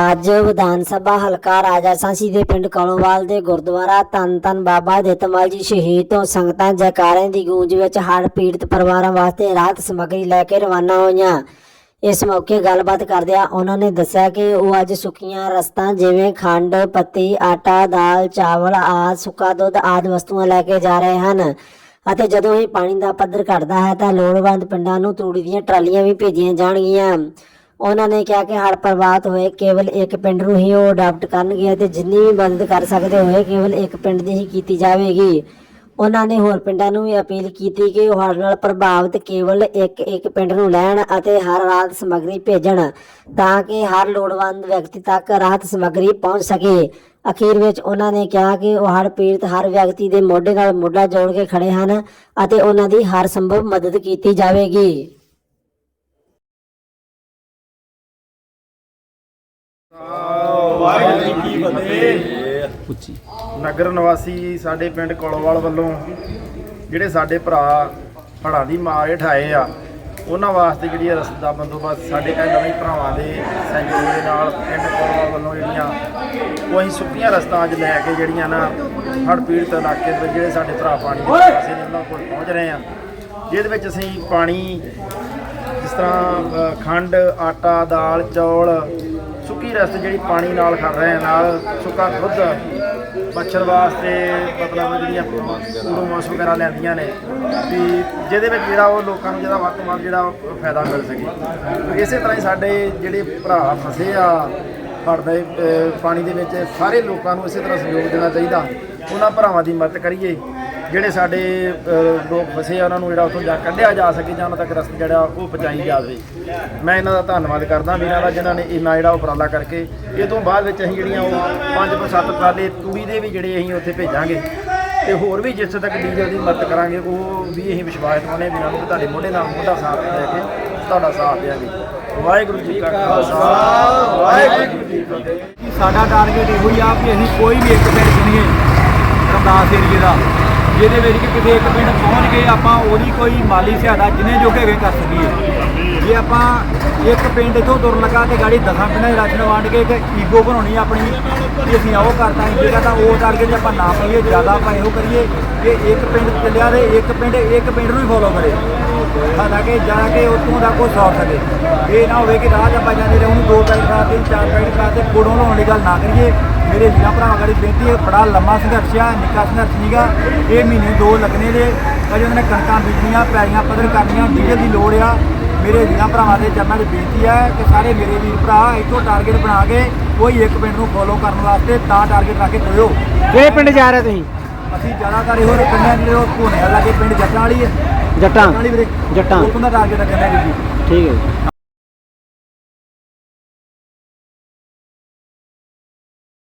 ਅੱਜ ਵਿਧਾਨ ਸਭਾ ਹਲਕਾ ਰਾਜਾ ਸਾਂਸੀ ਦੇ ਪਿੰਡ ਕਲੋਵਾਲ ਦੇ ਗੁਰਦੁਆਰਾ ਧੰਨ ਧੰਨ ਬਾਬਾ ਦਿੱਤਮਲ ਜੀ ਸ਼ਹੀਦ ਤੋਂ ਸੰਗਤਾਂ ਜੈਕਾਰਿਆਂ ਦੀ ਗੂੰਜ ਵਿੱਚ ਹੜ੍ਹ ਪੀੜਤ ਪਰਿਵਾਰਾਂ ਵਾਸਤੇ ਰਾਹਤ ਸਮੱਗਰੀ ਲੈ ਕੇ ਰਵਾਨਾ ਹੋਈਆਂ। ਇਸ ਮੌਕੇ ਗੱਲਬਾਤ ਕਰਦਿਆਂ ਉਹਨਾਂ ਨੇ ਦੱਸਿਆ ਕਿ ਉਹ ਅੱਜ ਸੁੱਕੀਆਂ ਰਸਤਾਂ ਜਿਵੇਂ ਖੰਡ, ਪੱਤੀ, ਆਟਾ, ਦਾਲ, ਚਾਵਲ, ਆਦਿ, ਸੁੱਕਾ ਦੁੱਧ ਆਦਿ ਵਸਤੂਆਂ ਲੈ ਕੇ ਜਾ ਰਹੇ ਹਨ ਅਤੇ ਜਦੋਂ ਇਹ ਪਾਣੀ ਦਾ ਪੱਧਰ ਘਟਦਾ ਹੈ ਤਾਂ ਲੋੜਵੰਦ ਪਿੰਡਾਂ ਨੂੰ ਤੂੜੀ ਦੀਆਂ ਟਰਾਲੀਆਂ ਵੀ ਭੇਜੀਆਂ ਜਾਣਗੀਆਂ। ਉਹਨਾਂ ਨੇ ਕਿਹਾ ਕਿ ਹੜ੍ਹ ਪ੍ਰਭਾਵਿਤ ਹੋਏ, ਕੇਵਲ ਇੱਕ ਪਿੰਡ ਨੂੰ ਹੀ ਉਹ ਅਡਾਪਟ ਕਰਨਗੇ ਅਤੇ ਜਿੰਨੀ ਵੀ ਮਦਦ ਕਰ ਸਕਦੇ ਹੋਏ, ਕੇਵਲ ਇੱਕ ਪਿੰਡ ਦੀ ਹੀ ਕੀਤੀ ਜਾਵੇਗੀ। ਉਹਨਾਂ ਨੇ ਹੋਰ ਪਿੰਡਾਂ ਨੂੰ ਵੀ ਅਪੀਲ ਕੀਤੀ ਕਿ ਉਹ ਹੜ੍ਹ ਨਾਲ ਪ੍ਰਭਾਵਿਤ ਕੇਵਲ ਇੱਕ ਇੱਕ ਪਿੰਡ ਨੂੰ ਲੈਣ ਅਤੇ ਹਰ ਰਾਹਤ ਸਮੱਗਰੀ ਭੇਜਣ ਤਾਂ ਕਿ ਹਰ ਲੋੜਵੰਦ ਵਿਅਕਤੀ ਤੱਕ ਰਾਹਤ ਸਮੱਗਰੀ ਪਹੁੰਚ ਸਕੇ। ਅਖੀਰ ਵਿੱਚ ਉਹਨਾਂ ਨੇ ਕਿਹਾ ਕਿ ਉਹ ਹੜ੍ਹ ਪੀੜਤ ਹਰ ਵਿਅਕਤੀ ਦੇ ਮੋਢੇ ਨਾਲ ਮੋਢਾ ਜੋੜ ਕੇ ਖੜੇ ਹਨ ਅਤੇ ਉਹਨਾਂ ਦੀ ਹਰ ਸੰਭਵ ਮਦਦ ਕੀਤੀ ਜਾਵੇਗੀ। ਵਾਹਿਗੁਰੂ ਜੀ ਕੀ ਫਤਿਹ। ਨਗਰ ਨਿਵਾਸੀ ਸਾਡੇ ਪਿੰਡ ਕੋਲੋਵਾਲ ਵੱਲੋਂ ਜਿਹੜੇ ਸਾਡੇ ਭਰਾ ਹੜ੍ਹਾਂ ਦੀ ਮਾਰ ਹੇਠ ਆਏ ਆ ਉਹਨਾਂ ਵਾਸਤੇ ਜਿਹੜੀ ਇਹ ਰਸਦ ਦਾ ਬੰਦੋਬਸਤ ਸਾਡੇ ਇਹ ਨਵੇਂ ਭਰਾਵਾਂ ਦੇ ਸਹਿਯੋਗ ਦੇ ਨਾਲ ਪਿੰਡ ਕੋਲੋਵਾਲ ਵੱਲੋਂ ਜਿਹੜੀਆਂ ਉਹ ਅਸੀਂ ਸੁੱਕੀਆਂ ਰਸਤਾਂ ਅੱਜ ਲੈ ਕੇ ਜਿਹੜੀਆਂ ਨਾ ਹੜ੍ਹ ਪੀੜਤ ਇਲਾਕੇ ਦੇ ਜਿਹੜੇ ਸਾਡੇ ਭਰਾ ਪਾਣੀ ਦੇ ਪਾਸੇ ਨੇ ਉਹਨਾਂ ਕੋਲ ਪਹੁੰਚ ਰਹੇ ਆ। ਜਿਹਦੇ ਵਿੱਚ ਅਸੀਂ ਪਾਣੀ ਜਿਸ ਤਰ੍ਹਾਂ ਖੰਡ ਆਟਾ ਦਾਲ ਚੌਲ ਸੁੱਕੀ ਰਸਤ ਜਿਹੜੀ ਪਾਣੀ ਨਾਲ ਖਾ ਰਹੇ ਆ, ਨਾਲ ਸੁੱਕਾ ਖੁੱਦ ਮੱਛਰ ਵਾਸਤੇ ਮਤਲਬ ਜਿਹੜੀਆਂ ਗਲੂਮੋਸ ਵਗੈਰਾ ਲੈਂਦੀਆਂ ਨੇ, ਵੀ ਜਿਹਦੇ ਵਿੱਚ ਜਿਹੜਾ ਉਹ ਲੋਕਾਂ ਨੂੰ ਜਿਹੜਾ ਵੱਧ ਤੋਂ ਵੱਧ ਜਿਹੜਾ ਉਹ ਫਾਇਦਾ ਮਿਲ ਸਕੇ। ਇਸੇ ਤਰ੍ਹਾਂ ਹੀ ਸਾਡੇ ਜਿਹੜੇ ਭਰਾ ਫਸੇ ਆ, ਹੜ੍ਹ ਦੇ ਪਾਣੀ ਦੇ ਵਿੱਚ, ਸਾਰੇ ਲੋਕਾਂ ਨੂੰ ਇਸੇ ਤਰ੍ਹਾਂ ਸਹਿਯੋਗ ਦੇਣਾ ਚਾਹੀਦਾ। ਉਹਨਾਂ ਭਰਾਵਾਂ ਦੀ ਮਦਦ ਕਰੀਏ। ਜਿਹੜੇ ਸਾਡੇ ਲੋਕ ਫਸੇ ਆ, ਉਹਨਾਂ ਨੂੰ ਜਿਹੜਾ ਉੱਥੋਂ ਜਾ ਕੱਢਿਆ ਜਾ ਸਕੇ ਜਾਂ ਉਹਨਾਂ ਤੱਕ ਰਸਤਾ ਜਿਹੜਾ ਉਹ ਪਹੁੰਚਾਈ ਜਾਵੇ। ਮੈਂ ਇਹਨਾਂ ਦਾ ਧੰਨਵਾਦ ਕਰਦਾ ਵੀਰਾਂ ਦਾ, ਜਿਨ੍ਹਾਂ ਨੇ ਇੰਨਾ ਜਿਹੜਾ ਉਪਰਾਲਾ ਕਰਕੇ, ਇਹ ਤੋਂ ਬਾਅਦ ਵਿੱਚ ਅਸੀਂ ਜਿਹੜੀਆਂ ਉਹ ਪੰਜ ਤੋਂ ਸੱਤ ਟਰਾਲੇ ਤੂੜੀ ਦੇ ਵੀ ਜਿਹੜੇ ਅਸੀਂ ਉੱਥੇ ਭੇਜਾਂਗੇ, ਤੇ ਹੋਰ ਵੀ ਜਿੱਥੇ ਤੱਕ ਡੀਜ਼ਲ ਦੀ ਮਦਦ ਕਰਾਂਗੇ, ਉਹ ਵੀ ਅਸੀਂ ਵਿਸ਼ਵਾਸ ਦਵਾਉਂਦੇ ਹਾਂ ਵੀਰਾਂ ਨੂੰ ਤੁਹਾਡੇ ਮੋਢੇ ਨਾਲ ਮੋਢਾ ਸਾਥ ਦੇ ਕੇ ਤੁਹਾਡਾ ਸਾਥ ਦੇਵਾਂਗੇ ਵਾਹਿਗੁਰੂ ਜੀ ਕਾ ਖਾਲਸਾ। ਵਾਹਿਗੁਰੂ ਜੀ ਕੀ ਫਤਿਹ। ਸਾਡਾ ਟਾਰਗੇਟ ਇਹੋ ਹੀ ਆ ਕਿ ਅਸੀਂ ਕੋਈ ਵੀ ਇੱਕ ਪਿੰਡ ਚੁਣੀਏ ਰਮਦਾਸ ਏਰੀਏ ਦਾ। ਜਿਹਦੇ ਵਿੱਚ ਕਿ ਕਿਤੇ ਇੱਕ ਪਿੰਡ ਪਹੁੰਚ ਕੇ ਆਪਾਂ ਉਹਦੀ ਕੋਈ ਮਾਲੀ ਸਹਾਇਤਾ ਜਿੰਨੇ ਜੋਗੇ ਹੈਗੇ ਕਰ ਸਕੀਏ। ਜੇ ਆਪਾਂ ਇੱਕ ਪਿੰਡ ਇਥੋਂ ਤੁਰਨ ਲੱਗਾ ਤੇ ਗਾੜੀ ਦਸਾਂ ਪਿੰਡਾਂ 'ਚ ਰਾਸ਼ਨ ਵੰਡ ਕੇ ਇੱਕ ਈਗੋ ਬਣਾਉਣੀ ਆਪਣੀ ਕਿ ਅਸੀਂ ਆਓ ਕਰਤਾ ਇੰਡੀਆ ਤਾਂ ਉਹ ਟਾਰਗੇਟ ਜੇ ਆਪਾਂ ਨਾ ਪਾਈਏ, ਜ਼ਿਆਦਾ ਆਪਾਂ ਇਹੋ ਕਰੀਏ ਕਿ ਇੱਕ ਪਿੰਡ ਚੱਲਿਆ ਤੇ ਇੱਕ ਪਿੰਡ ਇੱਕ ਪਿੰਡ ਨੂੰ ਹੀ ਫੋਲੋ ਕਰੇ। ਹਾਲਾਂਕਿ ਜਾ ਕੇ ਉੱਥੋਂ ਦਾ ਕੋਈ ਸੌ ਸਕੇ ਇਹ ਨਾ ਹੋਵੇ ਕਿ ਰਾਹ ਆਪਾਂ ਜਾਂਦੇ ਰਹੇ, ਉਹਨੂੰ ਦੋ ਪੈਕਟ ਖਾ ਤਿੰਨ ਚਾਰ ਪੈਕਟ ਖਾ ਤੇ ਕੋੜੋਂ ਲਾਉਣ ਦੀ ਗੱਲ ਨਾ ਕਰੀਏ। ਮੇਰੇ ਵੀਰਾਂ ਭਰਾਵਾਂ ਗਾੜੀ ਬੇਨਤੀ ਹੈ, ਬੜਾ ਲੰਮਾ ਸੰਘਰਸ਼ ਆ, ਨਿੱਕਾ ਸੰਘਰਸ਼ ਨਹੀਂਗਾ ਇਹ ਮਹੀਨੇ ਦੋ ਲੱਗਣੇ ਦੇ ਅਜੇ ਉਹਨਾਂ ਨੇ ਕਣਕਾਂ ਬੀਜਣੀਆਂ, ਪੈਲੀਆਂ ਪੱਧਰ ਕਰਨੀਆਂ ਡੀਜ਼ਲ ਦੀ ਲੋੜ ਆ। ਮੇਰੇ ਵੀਰਾਂ ਭਰਾਵਾਂ ਦੇ ਚਰਨਾਂ 'ਚ ਬੇਨਤੀ ਹੈ ਕਿ ਸਾਰੇ ਮੇਰੇ ਵੀਰ ਭਰਾ ਇੱਥੋਂ ਟਾਰਗੇਟ ਬਣਾ ਕੇ ਕੋਈ ਇੱਕ ਪਿੰਡ ਨੂੰ ਫੋਲੋ ਕਰਨ ਵਾਸਤੇ ਤਾਂ ਟਾਰਗੇਟ ਰੱਖ ਕੇ ਤੁਰਿਓ ਕਿਹੜੇ ਪਿੰਡ ਜਾ ਰਹੇ ਤੁਸੀਂ? ਅਸੀਂ ਜ਼ਿਆਦਾਤਰ ਇਹੋ ਰੱਖਣਾ ਜਿਹੜੇ ਉਹ ਭੋਨੇ ਲਾਗੇ ਪਿੰਡ ਜੱਟਾਂ ਵਾਲੀ ਹੈ। ਜੱਟਾਂ? ਵਾਲੀ ਵੀਰੇ। ਜੱਟਾਂ। ਉੱਥੋਂ ਦਾ ਟਾਰਗੇਟ ਰੱਖਣਾ ਜੀ। ਠੀਕ ਹੈ।